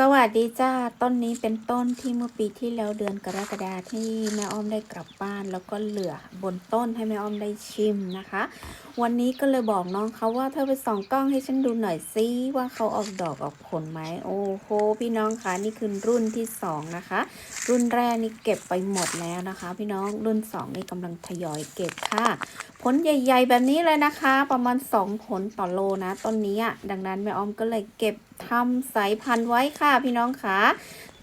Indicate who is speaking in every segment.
Speaker 1: สวัสดีจ้า ต้นนี้เป็นต้นที่เมื่อปีที่แล้วเดือนกรกฎาที่แม่อ้อมได้กลับบ้าน แล้วก็เหลือบนต้นให้แม่อ้อมได้ชิมนะคะ วันนี้ก็เลยบอกน้องเขาว่าเธอไปส่องกล้องให้ฉันดูหน่อยซิว่าเขาออกดอกออกผลไหมโอ้โหพี่น้องคะนี่คือรุ่นที่สองนะคะ รุ่นแรกนี่เก็บไปหมดแล้วนะคะ พี่น้องรุ่นสองนี่กำลังทยอยเก็บค่ะผลใหญ่ ๆ แบบนี้เลยนะคะ ประมาณ 2 ผลต่อโลนะต้นนี้อะดังนั้นแม่อ้อมก็เลยเก็บทำสายพันธุ์ไว้ค่ะพี่น้องคะ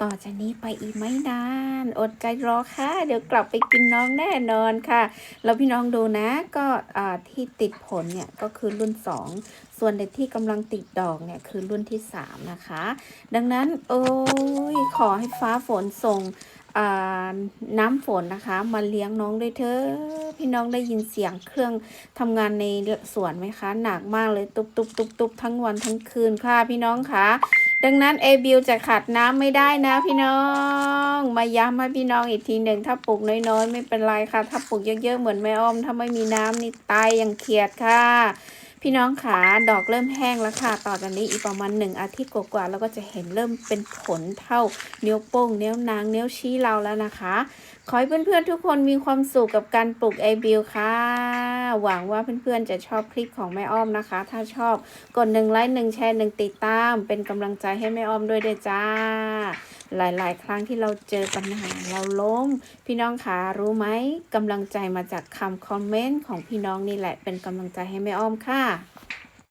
Speaker 1: ต่อจากนี้ไปอีกไม่นาน อดใจรอค่ะ เดี๋ยวกลับไปกินน้องแน่นอนค่ะ แล้วพี่น้องดูนะก็อ่าที่ติดผลเนี่ยก็คือรุ่น 2 ส่วนในที่กำลังติดดอกเนี่ยคือรุ่นที่ 3 นะคะ ดังนั้น โอ้ยขอให้ฟ้าฝนส่ง น้ำฝนนะคะมาเลี้ยงน้องด้วยเถอะพี่น้องได้ยินเสียงเครื่องทำงานในสวนไหมคะ หนักมากเลยตุบตุบตุบตุบทั้งวันทั้งคืนค่ะพี่น้องคะดังนั้นเอบิวจะขาดน้ำไม่ได้นะพี่น้อง มาย้ำให้พี่น้องอีกทีหนึ่งถ้าปลูกน้อยๆ ไม่เป็นไรค่ะ ถ้าปลูกเยอะๆเหมือนแม่อ้อม ถ้าไม่มีน้ำนี่ตายอย่างเขียดค่ะ พี่น้องขาดอกเริ่มแห้งแล้วค่ะ ต่อจากนี้อีกประมาณหนึ่งอาทิตย์กว่าๆแล้วก็จะเห็นเริ่มเป็นผลเท่านิ้วโป้งนิ้วนางนิ้วชี้เราแล้วนะคะ ขอให้เพื่อนๆทุกคนมีความสุขกับการปลูกไอบิลค่ะ หวังว่าเพื่อนๆจะชอบคลิปของแม่อ้อมนะคะ ถ้าชอบกดหนึ่งไลค์หนึ่งแชร์หนึ่งติดตาม เป็นกำลังใจให้แม่อ้อมด้วยเด้อจ้า หลายๆ ครั้งที่เราเจอปัญหาเราล้ม พี่น้องคะรู้ไหมกำลังใจมาจากคำคอมเมนต์ของพี่น้องนี่แหละเป็นกำลังใจให้แม่อ้อมค่ะ